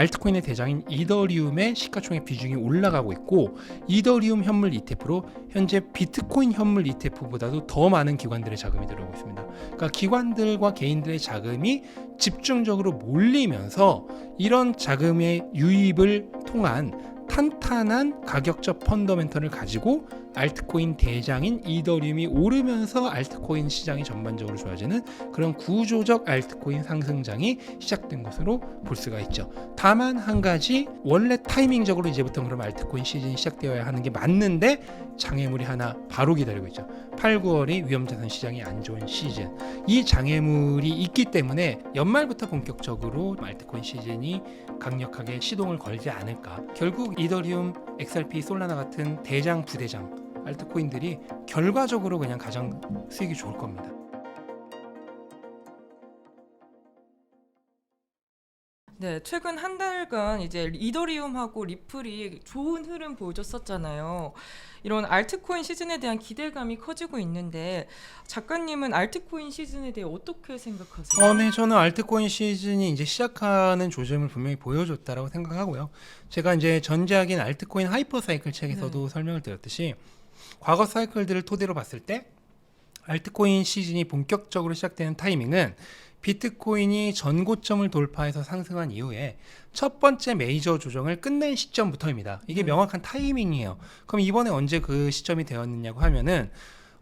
알트코인의 대장인 이더리움의 시가총액 비중이 올라가고 있고 이더리움 현물 ETF로 현재 비트코인 현물 ETF보다도 더 많은 기관들의 자금이 들어오고 있습니다. 그러니까 기관들과 개인들의 자금이 집중적으로 몰리면서 이런 자금의 유입을 통한 탄탄한 가격적 펀더멘털을 가지고 알트코인 대장인 이더리움이 오르면서 알트코인 시장이 전반적으로 좋아지는 그런 구조적 알트코인 상승장이 시작된 것으로 볼 수가 있죠. 다만 한 가지 원래 타이밍적으로 이제부터 그럼 알트코인 시즌이 시작되어야 하는 게 맞는데 장애물이 하나 바로 기다리고 있죠. 8, 9월이 위험자산 시장이 안 좋은 시즌. 이 장애물이 있기 때문에 연말부터 본격적으로 알트코인 시즌이 강력하게 시동을 걸지 않을까. 결국 이더리움, XRP, 솔라나 같은 대장 부대장 알트코인들이 결과적으로 그냥 가장 수익이 좋을 겁니다. 네, 최근 한 달간 이제 이더리움하고 리플이 좋은 흐름 보여줬었잖아요. 이런 알트코인 시즌에 대한 기대감이 커지고 있는데 작가님은 알트코인 시즌에 대해 어떻게 생각하세요? 어, 네, 저는 알트코인 시즌이 이제 시작하는 조짐을 분명히 보여줬다라고 생각하고요. 제가 이제 전작인 알트코인 하이퍼 사이클 책에서도 설명을 드렸듯이 과거 사이클들을 토대로 봤을 때 알트코인 시즌이 본격적으로 시작되는 타이밍은 비트코인이 전고점을 돌파해서 상승한 이후에 첫 번째 메이저 조정을 끝낸 시점부터입니다. 이게 네. 명확한 타이밍이에요. 그럼 이번에 언제 그 시점이 되었느냐고 하면은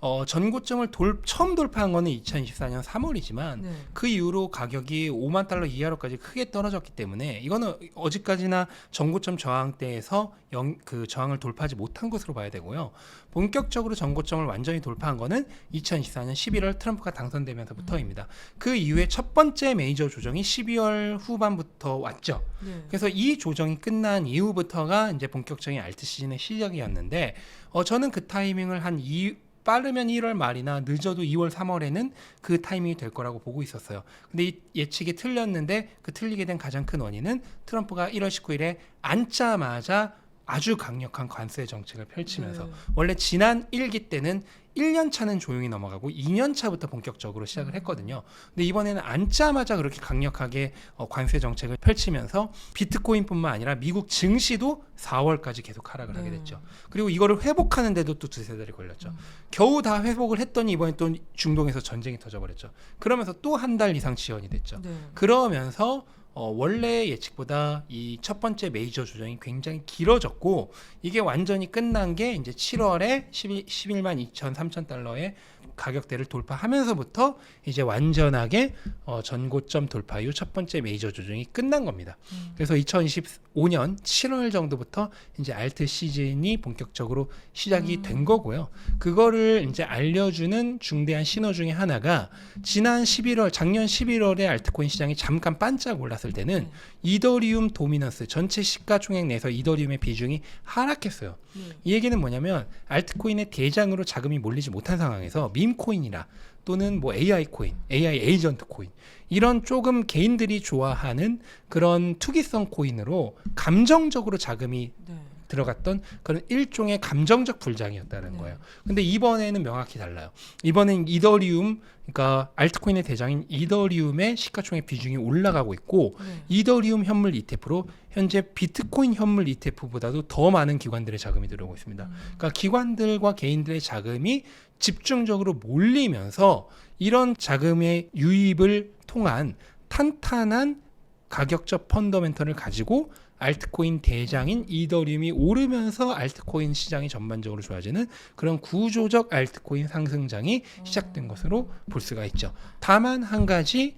어, 전고점을 돌, 처음 돌파한 거는 2024년 3월이지만 네. 그 이후로 가격이 5만 달러 이하로까지 크게 떨어졌기 때문에 이거는 어제까지나 전고점 저항대에서 영, 그 저항을 돌파하지 못한 것으로 봐야 되고요. 본격적으로 전고점을 완전히 돌파한 거는 2024년 11월 트럼프가 당선되면서부터입니다. 그 이후에 첫 번째 메이저 조정이 12월 후반부터 왔죠. 네. 그래서 이 조정이 끝난 이후부터가 이제 본격적인 알트 시즌의 시작이었는데 어, 저는 그 타이밍을 한 이, 빠르면 1월 말이나 늦어도 2월 3월에는 그 타이밍이 될 거라고 보고 있었어요. 근데 이 예측이 틀렸는데 그 틀리게 된 가장 큰 원인은 트럼프가 1월 19일에 앉자마자 아주 강력한 관세 정책을 펼치면서 네. 원래 지난 1기 때는 1년 차는 조용히 넘어가고 2년 차부터 본격적으로 시작을 했거든요. 근데 이번에는 앉자마자 그렇게 강력하게 어, 관세 정책을 펼치면서 비트코인뿐만 아니라 미국 증시도 4월까지 계속 하락을 하게 네. 됐죠. 그리고 이거를 회복하는데도 또 두세 달이 걸렸죠. 음. 겨우 다 회복을 했더니 이번에 또 중동에서 전쟁이 터져버렸죠. 그러면서 또 한 달 이상 지연이 됐죠. 네. 그러면서 어, 원래 예측보다 이 첫 번째 메이저 조정이 굉장히 길어졌고 이게 완전히 끝난 게 이제 7월에 11, 11만 2천 3천 달러의 가격대를 돌파하면서부터 이제 완전하게 어, 전고점 돌파 이후 첫 번째 메이저 조정이 끝난 겁니다. 음. 그래서 2025년 7월 정도부터 이제 알트 시즌이 본격적으로 시작이 음. 된 거고요. 그거를 이제 알려주는 중대한 신호 중에 하나가 지난 11월, 작년 11월에 알트코인 시장이 잠깐 반짝 올랐을 때는 네. 이더리움 도미넌스 전체 시가총액 내에서 이더리움의 비중이 하락했어요. 네. 이 얘기는 뭐냐면 알트코인의 대장으로 자금이 몰리지 못한 상황에서 밈코인이나 또는 뭐 AI 코인, AI 에이전트 코인 이런 조금 개인들이 좋아하는 그런 투기성 코인으로 감정적으로 자금이 네. 들어갔던 그런 일종의 감정적 불장이었다는 네. 거예요. 근데 이번에는 명확히 달라요. 이번엔 이더리움, 그러니까 알트코인의 대장인 이더리움의 시가총액 비중이 올라가고 있고 네. 이더리움 현물 ETF로 현재 비트코인 현물 ETF보다도 더 많은 기관들의 자금이 들어오고 있습니다. 음. 그러니까 기관들과 개인들의 자금이 집중적으로 몰리면서 이런 자금의 유입을 통한 탄탄한 가격적 펀더멘털을 가지고 알트코인 대장인 이더리움이 오르면서 알트코인 시장이 전반적으로 좋아지는 그런 구조적 알트코인 상승장이 시작된 것으로 볼 수가 있죠. 다만 한 가지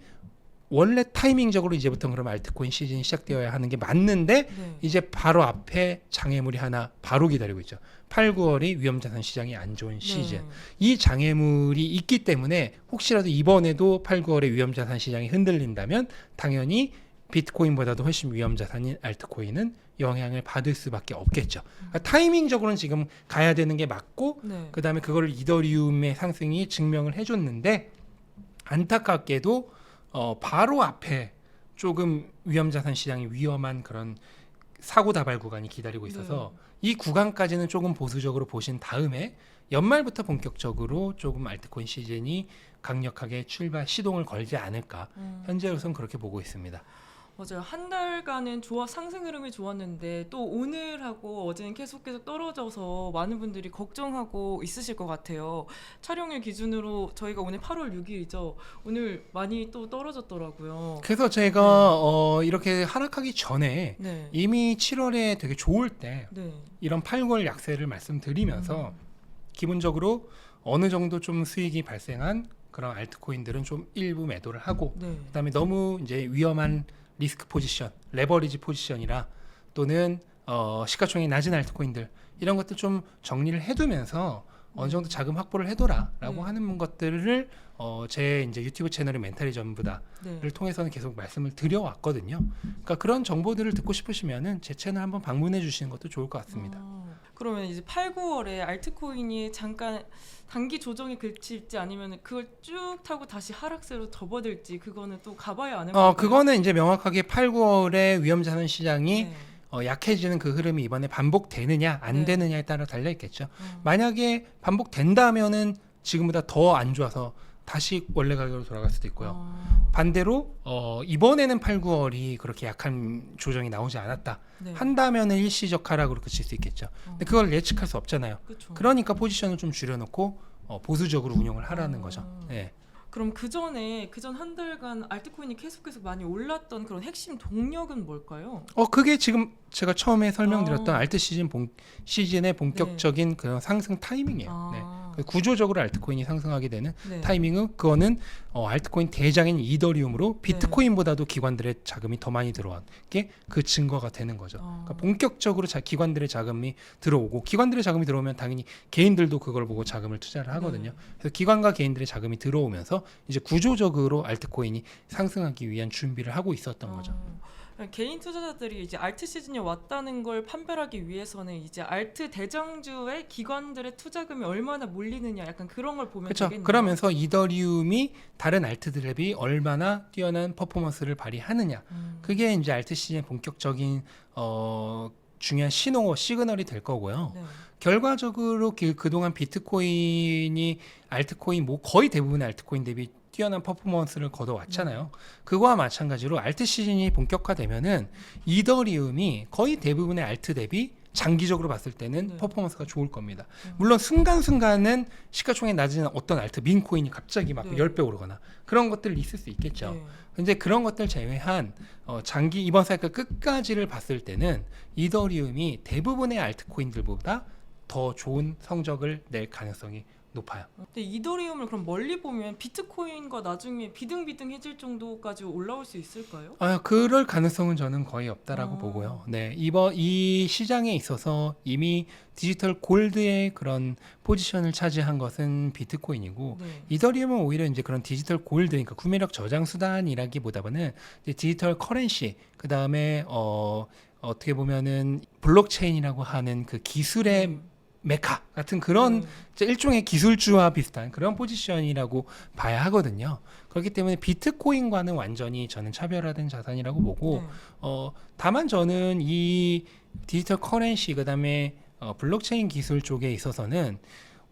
원래 타이밍적으로 이제부터 그럼 알트코인 시즌이 시작되어야 하는 게 맞는데 네. 이제 바로 앞에 장애물이 하나 바로 기다리고 있죠. 8, 9월이 위험자산 시장이 안 좋은 시즌. 네. 이 장애물이 있기 때문에 혹시라도 이번에도 8, 9월에 위험자산 시장이 흔들린다면 당연히 비트코인보다도 훨씬 위험 자산인 알트코인은 영향을 받을 수밖에 없겠죠. 그러니까 타이밍적으로는 지금 가야 되는 게 맞고 네. 그 다음에 그걸 이더리움의 상승이 증명을 해줬는데 안타깝게도 어, 바로 앞에 조금 위험 자산 시장이 위험한 그런 사고 다발 구간이 기다리고 있어서 이 구간까지는 조금 보수적으로 보신 다음에 연말부터 본격적으로 조금 알트코인 시즌이 강력하게 출발 시동을 걸지 않을까 음. 현재로선 그렇게 보고 있습니다. 맞아요. 한 달간은 좋아 상승 흐름이 좋았는데 또 오늘하고 어제는 계속 계속 떨어져서 많은 분들이 걱정하고 있으실 것 같아요. 촬영일 기준으로 저희가 오늘 8월 6일이죠. 오늘 많이 또 떨어졌더라고요. 그래서 제가 어, 이렇게 하락하기 전에 네. 이미 7월에 되게 좋을 때 네. 이런 8월 약세를 말씀드리면서 음. 기본적으로 어느 정도 좀 수익이 발생한 그런 알트코인들은 좀 일부 매도를 하고 네. 그다음에 너무 이제 위험한 리스크 포지션, 레버리지 포지션이라 또는 어, 시가총액이 낮은 알트코인들 이런 것들 좀 정리를 해두면서 어느 정도 자금 확보를 해둬라라고 네. 하는 것들을 어, 제 이제 유튜브 채널의 멘탈이 전부다를 네. 통해서는 계속 말씀을 드려왔거든요. 그러니까 그런 정보들을 듣고 싶으시면은 제 채널 한번 방문해 주시는 것도 좋을 것 같습니다. 아, 그러면 이제 8, 9월에 알트코인이 잠깐 단기 조정이 그칠지 아니면 그걸 쭉 타고 다시 하락세로 접어들지 그거는 또 가봐야 아는 어? 그거는 이제 명확하게 8, 9월에 위험자산 시장이 네. 어, 약해지는 그 흐름이 이번에 반복되느냐 안 네. 되느냐에 따라 달려 있겠죠. 어. 만약에 반복된다면은 지금보다 더 안 좋아서 다시 원래 가격으로 돌아갈 수도 있고요. 아, 반대로 어, 이번에는 8, 9월이 그렇게 약한 조정이 나오지 않았다. 네. 한다면은 일시적 하락으로 그칠 수 있겠죠. 어. 근데 그걸 예측할 수 없잖아요. 그쵸. 그러니까 포지션을 좀 줄여놓고 어, 보수적으로 운용을 하라는 어. 거죠. 네. 그럼 그 전에 그전 한 달간 알트코인이 계속 계속 많이 올랐던 그런 핵심 동력은 뭘까요? 어 그게 지금 제가 처음에 설명드렸던 어. 알트 시즌 본, 시즌의 본격적인 그런 상승 타이밍이에요. 네. 아, 그 구조적으로 알트코인이 상승하게 되는 네. 타이밍은 그거는 어, 알트코인 대장인 이더리움으로 비트코인보다도 기관들의 자금이 더 많이 들어온 게 그 증거가 되는 거죠. 아. 그러니까 본격적으로 자, 기관들의 자금이 들어오고 기관들의 자금이 들어오면 당연히 개인들도 그걸 보고 자금을 투자를 하거든요. 네. 그래서 기관과 개인들의 자금이 들어오면서 이제 구조적으로 알트코인이 상승하기 위한 준비를 하고 있었던 거죠. 어, 개인 투자자들이 이제 알트 시즌이 왔다는 걸 판별하기 위해서는 이제 알트 대장주의 기관들의 투자금이 얼마나 몰리느냐 약간 그런 걸 보면 그렇죠. 되겠네요. 그러면서 이더리움이 다른 알트들 대비 얼마나 뛰어난 퍼포먼스를 발휘하느냐. 음, 그게 이제 알트 시즌의 본격적인 어 중요한 신호 시그널이 될 거고요. 네. 결과적으로 그, 그동안 비트코인이 알트코인 뭐 거의 대부분의 알트코인 대비 뛰어난 퍼포먼스를 거둬왔잖아요. 그거와 마찬가지로 알트 시즌이 본격화되면은 이더리움이 거의 대부분의 알트 대비 장기적으로 봤을 때는 네. 퍼포먼스가 좋을 겁니다. 음. 물론 순간순간은 시가총액 낮은 어떤 알트 민코인이 갑자기 막 네. 10배 오르거나 그런 것들 있을 수 있겠죠. 네. 근데 그런 것들 제외한 어, 장기 이번 사이클 끝까지를 봤을 때는 이더리움이 대부분의 알트코인들보다 더 좋은 성적을 낼 가능성이 높아요. 근데 이더리움을 그럼 멀리 보면 비트코인과 나중에 비등비등해질 정도까지 올라올 수 있을까요? 아, 그럴 가능성은 저는 거의 없다라고 어. 보고요. 네, 이번 이 시장에 있어서 이미 디지털 골드의 그런 포지션을 차지한 것은 비트코인이고 네. 이더리움은 오히려 이제 그런 디지털 골드, 그러니까 구매력 저장 수단이라기보다는 디지털 커런시, 그 다음에 어 어떻게 보면은 블록체인이라고 하는 그 기술의 메카 같은 그런 네. 이제 일종의 기술주와 비슷한 그런 포지션이라고 봐야 하거든요. 그렇기 때문에 비트코인과는 완전히 저는 차별화된 자산이라고 보고 네. 어 다만 저는 이 디지털 커런시 그 다음에 어, 블록체인 기술 쪽에 있어서는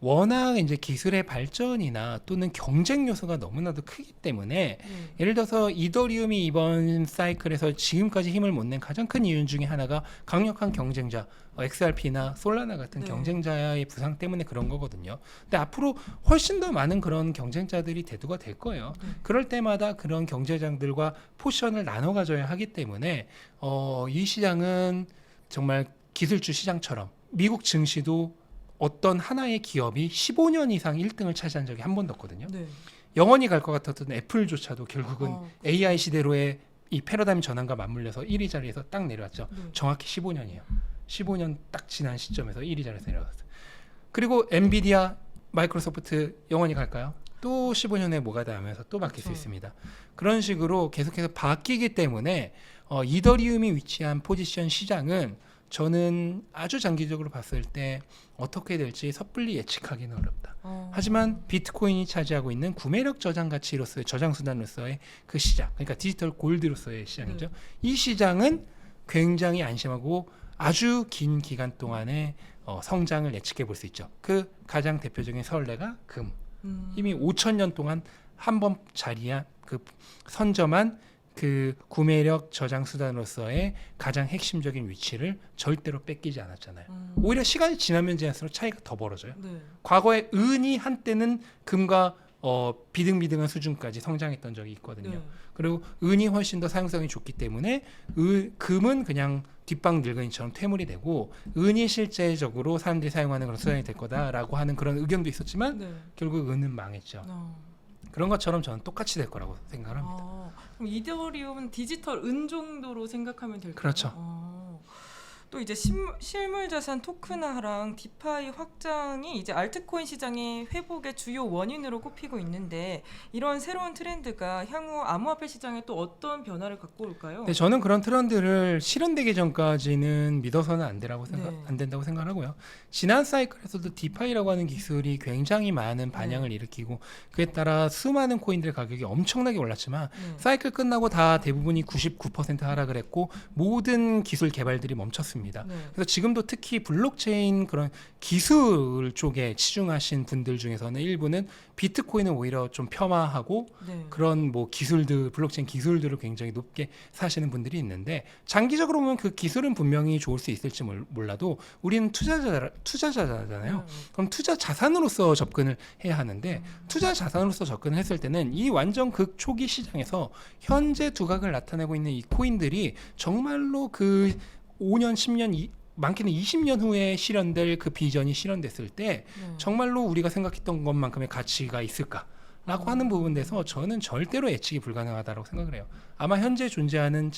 워낙 이제 기술의 발전이나 또는 경쟁 요소가 너무나도 크기 때문에 네. 예를 들어서 이더리움이 이번 사이클에서 지금까지 힘을 못 낸 가장 큰 이유 중에 하나가 강력한 경쟁자 어, XRP나 솔라나 같은 네. 경쟁자의 부상 때문에 그런 거거든요. 근데 앞으로 훨씬 더 많은 그런 경쟁자들이 대두가 될 거예요. 네. 그럴 때마다 그런 경제장들과 포션을 나눠 가져야 하기 때문에 어, 이 시장은 정말 기술주 시장처럼 미국 증시도 어떤 하나의 기업이 15년 이상 1등을 차지한 적이 한 번도 없거든요. 네. 영원히 갈 것 같았던 애플조차도 결국은 어, AI 시대로의 이 패러다임 전환과 맞물려서 1위 자리에서 딱 내려왔죠. 네. 정확히 15년이에요. 15년 딱 지난 시점에서 1위 자리에서 내려왔어요. 그리고 엔비디아, 마이크로소프트 영원히 갈까요? 또 15년에 뭐가 다하면서 또 바뀔 수 그렇죠. 있습니다. 그런 식으로 계속해서 바뀌기 때문에 어, 이더리움이 위치한 포지션 시장은 저는 아주 장기적으로 봤을 때 어떻게 될지 섣불리 예측하기는 어렵다. 어, 하지만 비트코인이 차지하고 있는 구매력 저장 가치로서의 저장 수단으로서의 그 시장, 그러니까 디지털 골드로서의 시장이죠. 네. 이 시장은 굉장히 안심하고 아주 긴 기간 동안의 어, 성장을 예측해 볼 수 있죠. 그 가장 대표적인 선례가 금. 음, 이미 5천 년 동안 한 번 자리한 그 선점한 그 구매력 저장 수단으로서의 가장 핵심적인 위치를 절대로 뺏기지 않았잖아요. 음. 오히려 시간이 지나면 지날수록 차이가 더 벌어져요. 네. 과거에 은이 한때는 금과 어, 비등비등한 수준까지 성장했던 적이 있거든요. 네. 그리고 은이 훨씬 더 사용성이 좋기 때문에 은, 금은 그냥 뒷방 늙은이처럼 퇴물이 되고 은이 실제적으로 사람들이 사용하는 그런 수단이 될 거다라고 하는 그런 의견도 있었지만 네. 결국 은은 망했죠. 어. 그런 것처럼 저는 똑같이 될 거라고 생각을 합니다. 아, 그럼 이더리움은 디지털 은 정도로 생각하면 될까요? 그렇죠. 어. 또 이제 실, 실물 자산 토큰화랑 디파이 확장이 이제 알트코인 시장의 회복의 주요 원인으로 꼽히고 있는데 이런 새로운 트렌드가 향후 암호화폐 시장에 또 어떤 변화를 갖고 올까요? 근데 저는 그런 트렌드를 실현되기 전까지는 믿어서는 안 되라고 생각 네. 안 된다고 생각하고요. 지난 사이클에서도 디파이라고 하는 기술이 굉장히 많은 반향을 일으키고 그에 따라 수많은 코인들의 가격이 엄청나게 올랐지만 네. 사이클 끝나고 다 대부분이 99% 하락을 했고 모든 기술 개발들이 멈췄습니다. 네. 그래서 지금도 특히 블록체인 그런 기술 쪽에 치중하신 분들 중에서는 일부는 비트코인을 오히려 좀 폄하하고 네. 그런 뭐 기술들 블록체인 기술들을 굉장히 높게 사시는 분들이 있는데 장기적으로 보면 그 기술은 분명히 좋을 수 있을지 몰- 몰라도 우리는 투자자 투자자잖아요. 네. 그럼 투자 자산으로서 접근을 해야 하는데 투자 자산으로서 접근을 했을 때는 이 완전 극 초기 시장에서 현재 두각을 나타내고 있는 이 코인들이 정말로 그 5년, 10년, 이, 많게는 20년 후에 실현될 그 비전이 실현됐을 때 네. 정말로 우리가 생각했던 것만큼의 가치가 있을까? 라고 음. 하는 부분에서 저는 절대로 예측이 불가능하다고 생각을 해요. 아마 현재 존재하는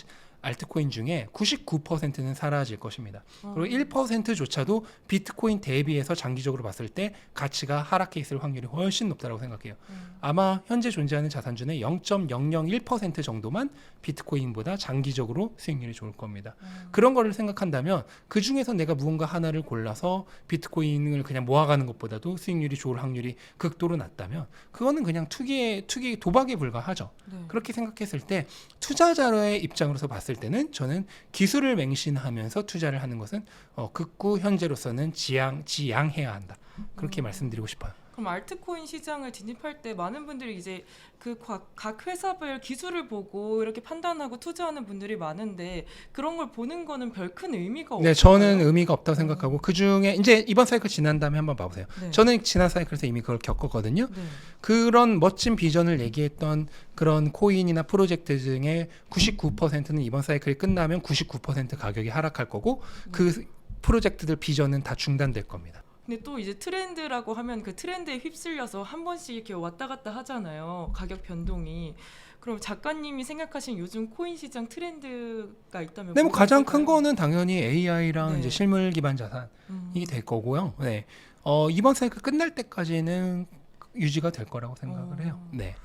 알트코인 중에 99%는 사라질 것입니다. 어. 그리고 1%조차도 비트코인 대비해서 장기적으로 봤을 때 가치가 하락해 있을 확률이 훨씬 높다고 생각해요. 음. 아마 현재 존재하는 자산 중에 0.001% 정도만 비트코인보다 장기적으로 수익률이 좋을 겁니다. 음. 그런 거를 생각한다면 그 중에서 내가 무언가 하나를 골라서 비트코인을 그냥 모아가는 것보다도 수익률이 좋을 확률이 극도로 낮다면 그거는 그냥 투기에 투기 도박에 불과하죠. 네. 그렇게 생각했을 때 투자자의 입장으로서 봤을 때는 저는 기술을 맹신하면서 투자를 하는 것은 어, 극구 현재로서는 지양 지양해야 한다. 그렇게 음. 말씀드리고 싶어요. 그럼 알트코인 시장을 진입할 때 많은 분들이 이제 그각 회사별 기술을 보고 이렇게 판단하고 투자하는 분들이 많은데 그런 걸 보는 거는 별 큰 의미가 없어요. 네, 저는 의미가 없다고 생각하고 그 중에 이제 이번 사이클 지난 다음에 한번 봐보세요. 네. 저는 지난 사이클에서 이미 그걸 겪었거든요. 네. 그런 멋진 비전을 얘기했던 그런 코인이나 프로젝트 중에 99%는 이번 사이클이 끝나면 99% 가격이 하락할 거고 그 프로젝트들 비전은 다 중단될 겁니다. 근데 또 이제 트렌드라고 하면 그 트렌드에 휩쓸려서 한 번씩 이렇게 왔다 갔다 하잖아요. 가격 변동이. 그럼 작가님이 생각하신 요즘 코인 시장 트렌드가 있다면 근데 뭐 가장 큰 있을까요? 거는 당연히 AI랑 네. 이제 실물 기반 자산이 음. 될 거고요. 네. 어, 이번 사이클 끝날 때까지는 유지가 될 거라고 생각을 어. 해요. 네.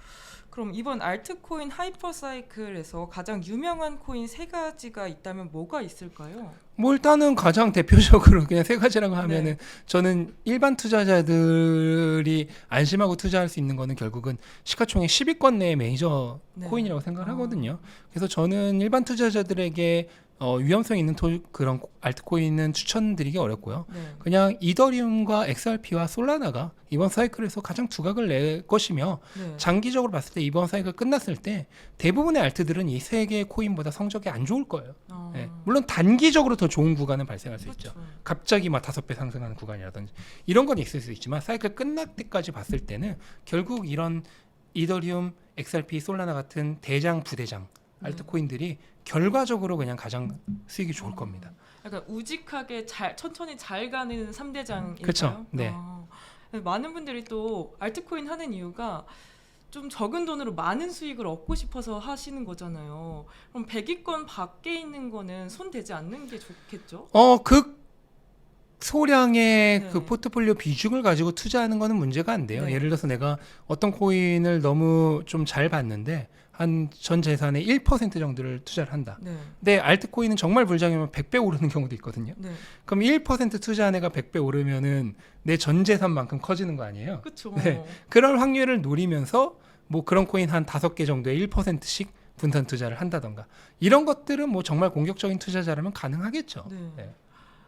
그럼 이번 알트코인 하이퍼 사이클에서 가장 유명한 코인 세 가지가 있다면 뭐가 있을까요? 뭐 일단은 가장 대표적으로 그냥 세 가지라고 하면은 네. 저는 일반 투자자들이 안심하고 투자할 수 있는 거는 결국은 시가총액 10위권 내의 메이저 네. 코인이라고 생각을 아. 하거든요. 그래서 저는 일반 투자자들에게 어, 위험성 있는 토, 그런 알트코인은 추천드리기 어렵고요. 네. 그냥 이더리움과 XRP와 솔라나가 이번 사이클에서 가장 두각을 낼 것이며 네. 장기적으로 봤을 때 이번 사이클 끝났을 때 대부분의 알트들은 이 세 개의 코인보다 성적이 안 좋을 거예요. 어. 네. 물론 단기적으로 더 좋은 구간은 발생할 수 있죠. 그렇죠. 갑자기 막 다섯 배 상승하는 구간이라든지 이런 건 있을 수 있지만 사이클 끝날 때까지 봤을 때는 결국 이런 이더리움, XRP, 솔라나 같은 대장 부대장 네. 알트코인들이 결과적으로 그냥 가장 수익이 좋을 겁니다. 약간 우직하게 잘 천천히 잘 가는 3대장일까요? 그쵸. 네. 많은 분들이 또 알트코인 하는 이유가 좀 적은 돈으로 많은 수익을 얻고 싶어서 하시는 거잖아요. 그럼 100위권 밖에 있는 거는 손 대지 않는 게 좋겠죠? 어, 그 소량의 네. 그 포트폴리오 비중을 가지고 투자하는 거는 문제가 안 돼요. 네. 예를 들어서 내가 어떤 코인을 너무 좀 잘 봤는데 한 전 재산의 1% 정도를 투자를 한다. 네. 근데 알트코인은 정말 불장이면 100배 오르는 경우도 있거든요. 네. 그럼 1% 투자한 애가 100배 오르면은 내 전 재산만큼 커지는 거 아니에요? 그렇죠. 네. 그런 확률을 노리면서 뭐 그런 코인 한 다섯 개 정도의 1%씩 분산 투자를 한다던가 이런 것들은 뭐 정말 공격적인 투자자라면 가능하겠죠. 네. 네.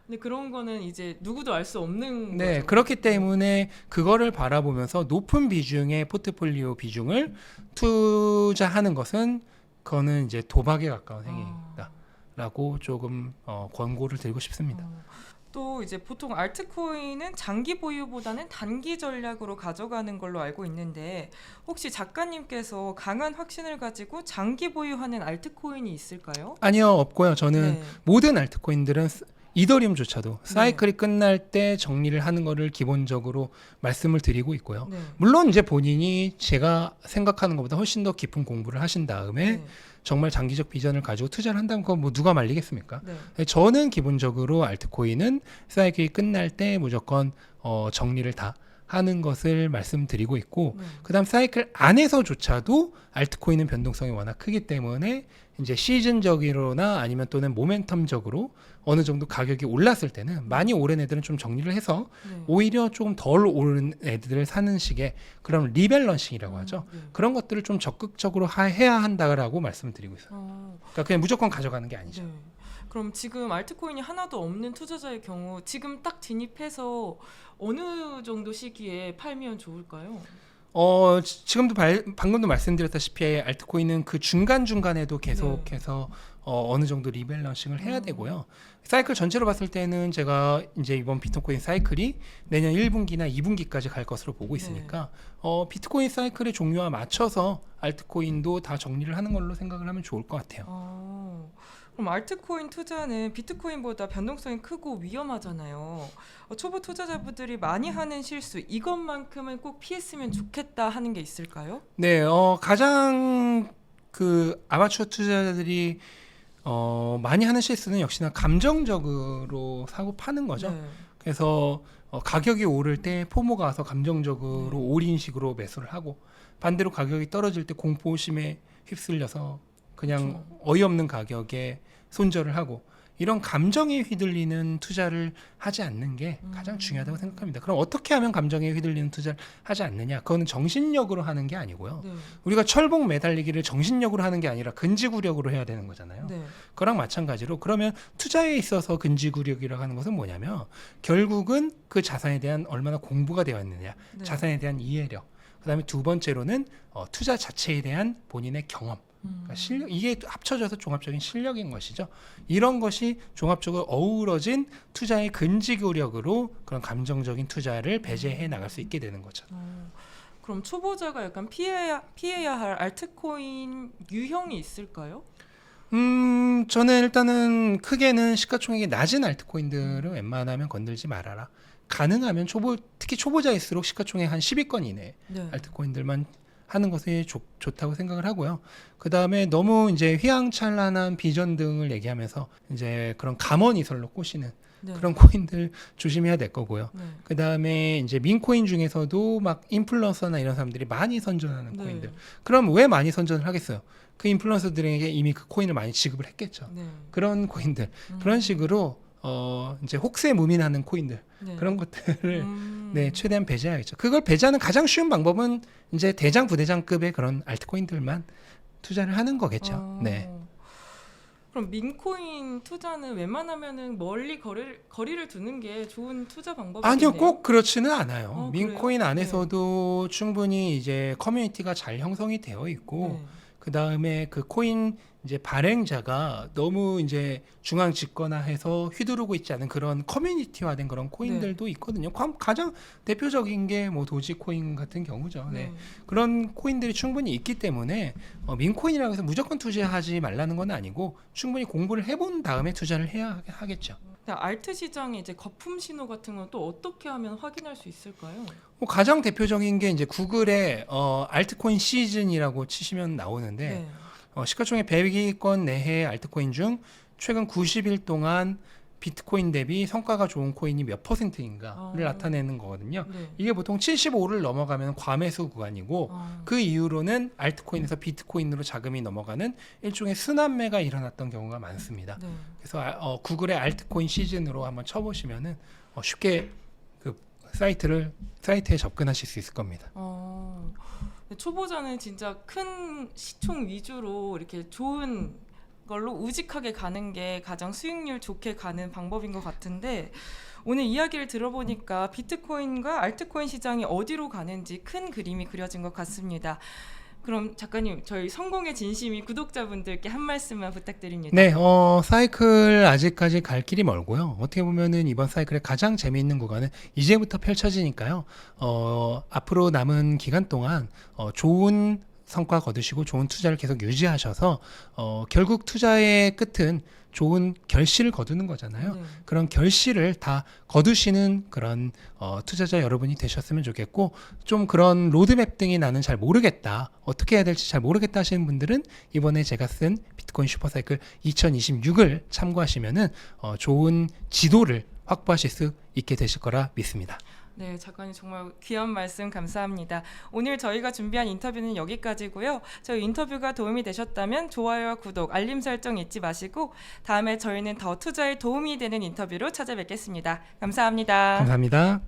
근데 그런 거는 이제 누구도 알 수 없는 네, 거죠. 그렇기 때문에 그거를 바라보면서 높은 비중의 포트폴리오 비중을 투자하는 것은 그거는 이제 도박에 가까운 아. 행위다라고 조금 어, 권고를 드리고 싶습니다. 어, 또 이제 보통 알트코인은 장기 보유보다는 단기 전략으로 가져가는 걸로 알고 있는데 혹시 작가님께서 강한 확신을 가지고 장기 보유하는 알트코인이 있을까요? 아니요 없고요. 저는 네. 모든 알트코인들은 스- 이더리움조차도 사이클이 끝날 때 정리를 하는 거를 기본적으로 말씀을 드리고 있고요. 네. 물론 이제 본인이 제가 생각하는 것보다 훨씬 더 깊은 공부를 하신 다음에 네. 정말 장기적 비전을 가지고 투자를 한다면 그건 뭐 누가 말리겠습니까? 네. 저는 기본적으로 알트코인은 사이클이 끝날 때 무조건 어, 정리를 다 하는 것을 말씀드리고 있고 네. 그다음 사이클 안에서조차도 알트코인은 변동성이 워낙 크기 때문에 이제 시즌적으로나 아니면 또는 모멘텀적으로 어느 정도 가격이 올랐을 때는 많이 오른 애들은 좀 정리를 해서 네. 오히려 조금 덜 오른 애들을 사는 식의 그런 리밸런싱이라고 음, 하죠. 네. 그런 것들을 좀 적극적으로 하- 해야 한다라고 말씀을 드리고 있어요. 어, 그러니까 그냥 무조건 가져가는 게 아니죠. 네. 그럼 지금 알트코인이 하나도 없는 투자자의 경우 지금 딱 진입해서 어느 정도 시기에 팔면 좋을까요? 어 지- 지금도 발- 방금도 말씀드렸다시피 알트코인은 그 중간 중간에도 계속해서 어, 어느 정도 리밸런싱을 해야 음. 되고요. 사이클 전체로 봤을 때는 제가 이제 이번 비트코인 사이클이 내년 1분기나 2분기까지 갈 것으로 보고 있으니까 어, 비트코인 사이클의 종류와 맞춰서 알트코인도 다 정리를 하는 걸로 생각을 하면 좋을 것 같아요. 어, 그럼 알트코인 투자는 비트코인보다 변동성이 크고 위험하잖아요. 어, 초보 투자자분들이 많이 하는 실수 이것만큼은 꼭 피했으면 좋겠다 하는 게 있을까요? 네, 어, 가장 그 아마추어 투자자들이 어, 많이 하는 실수는 역시나 감정적으로 사고 파는 거죠. 네. 그래서 어, 가격이 오를 때 포모가 와서 감정적으로 네. 올인식으로 매수를 하고 반대로 가격이 떨어질 때 공포심에 휩쓸려서 그냥 그렇죠. 어이없는 가격에 손절을 하고 이런 감정에 휘둘리는 투자를 하지 않는 게 가장 음. 중요하다고 생각합니다. 그럼 어떻게 하면 감정에 휘둘리는 투자를 하지 않느냐? 그거는 정신력으로 하는 게 아니고요. 네. 우리가 철봉 매달리기를 정신력으로 하는 게 아니라 근지구력으로 해야 되는 거잖아요. 네. 그랑 마찬가지로 그러면 투자에 있어서 근지구력이라고 하는 것은 뭐냐면 결국은 그 자산에 대한 얼마나 공부가 되어 있느냐, 네. 자산에 대한 이해력. 그다음에 두 번째로는 어, 투자 자체에 대한 본인의 경험, 음. 그러니까 실력 이게 합쳐져서 종합적인 실력인 것이죠. 이런 것이 종합적으로 어우러진 투자의 근지구력으로 그런 감정적인 투자를 배제해 나갈 수 있게 되는 거죠. 어, 그럼 초보자가 약간 피해야 피해야 할 알트코인 유형이 있을까요? 음, 저는 일단은 크게는 시가총액이 낮은 알트코인들은 웬만하면 건들지 말아라. 가능하면 초보 특히 초보자일수록 시가총액 한 10위권 이내 네. 알트코인들만 하는 것이 좋, 좋다고 생각을 하고요. 그 다음에 너무 이제 휘황찬란한 비전 등을 얘기하면서 이제 그런 감언이설로 꼬시는 네. 그런 코인들 조심해야 될 거고요. 네. 그 다음에 이제 민코인 중에서도 막 인플루언서나 이런 사람들이 많이 선전하는 네. 코인들. 그럼 왜 많이 선전을 하겠어요? 그 인플루언서들에게 이미 그 코인을 많이 지급을 했겠죠. 네. 그런 코인들 음. 그런 식으로 어 이제 혹세 무민하는 코인들 네. 그런 것들을 음. 네 최대한 배제해야겠죠. 그걸 배제하는 가장 쉬운 방법은 이제 대장 부대장급의 그런 알트코인들만 투자를 하는 거겠죠. 어, 네. 그럼 민코인 투자는 웬만하면은 멀리 거리를 거리를 두는 게 좋은 투자 방법이네요. 아니요 꼭 그렇지는 않아요. 어, 민코인 그래요? 안에서도 충분히 이제 커뮤니티가 잘 형성이 되어 있고 네. 그 다음에 그 코인 이제 발행자가 너무 이제 중앙 집권화해서 휘두르고 있지 않은 그런 커뮤니티화된 그런 코인들도 네. 있거든요. 과- 가장 대표적인 게 뭐 도지코인 같은 경우죠. 네. 네. 그런 코인들이 충분히 있기 때문에 어, 민코인이라고 해서 무조건 투자하지 말라는 건 아니고 충분히 공부를 해본 다음에 투자를 해야 하- 하겠죠. 알트 시장에 이제 거품 신호 같은 건 또 어떻게 하면 확인할 수 있을까요? 뭐 가장 대표적인 게 이제 구글에 어, 알트코인 시즌이라고 치시면 나오는데 네. 어, 시가총액 100위권 내외 알트코인 중 최근 90일 동안 비트코인 대비 성과가 좋은 코인이 몇 퍼센트인가를 아. 나타내는 거거든요. 네. 이게 보통 75를 넘어가면 과매수 구간이고 아, 그 이후로는 알트코인에서 비트코인으로 자금이 넘어가는 일종의 순환매가 일어났던 경우가 많습니다. 네. 그래서 아- 어, 구글의 알트코인 시즌으로 한번 쳐보시면은 어, 쉽게 그 사이트를 사이트에 접근하실 수 있을 겁니다. 어, 근데 초보자는 진짜 큰 시총 위주로 이렇게 좋은 걸로 우직하게 가는 게 가장 수익률 좋게 가는 방법인 것 같은데 오늘 이야기를 들어보니까 비트코인과 알트코인 시장이 어디로 가는지 큰 그림이 그려진 것 같습니다. 그럼 작가님 저희 성공의 진심이 구독자분들께 한 말씀만 부탁드립니다. 네, 어, 사이클 아직까지 갈 길이 멀고요. 어떻게 보면은 이번 사이클의 가장 재미있는 구간은 이제부터 펼쳐지니까요. 어, 앞으로 남은 기간 동안 어, 좋은 성과 거두시고 좋은 투자를 계속 유지하셔서 어, 결국 투자의 끝은 좋은 결실을 거두는 거잖아요. 네. 그런 결실을 다 거두시는 그런 어, 투자자 여러분이 되셨으면 좋겠고 좀 그런 로드맵 등이 나는 잘 모르겠다 어떻게 해야 될지 잘 모르겠다 하시는 분들은 이번에 제가 쓴 비트코인 슈퍼사이클 2026을 참고하시면은 어, 좋은 지도를 확보하실 수 있게 되실 거라 믿습니다. 네, 작가님 정말 귀한 말씀 감사합니다. 오늘 저희가 준비한 인터뷰는 여기까지고요. 저희 인터뷰가 도움이 되셨다면 좋아요와 구독, 알림 설정 잊지 마시고 다음에 저희는 더 투자에 도움이 되는 인터뷰로 찾아뵙겠습니다. 감사합니다. 감사합니다.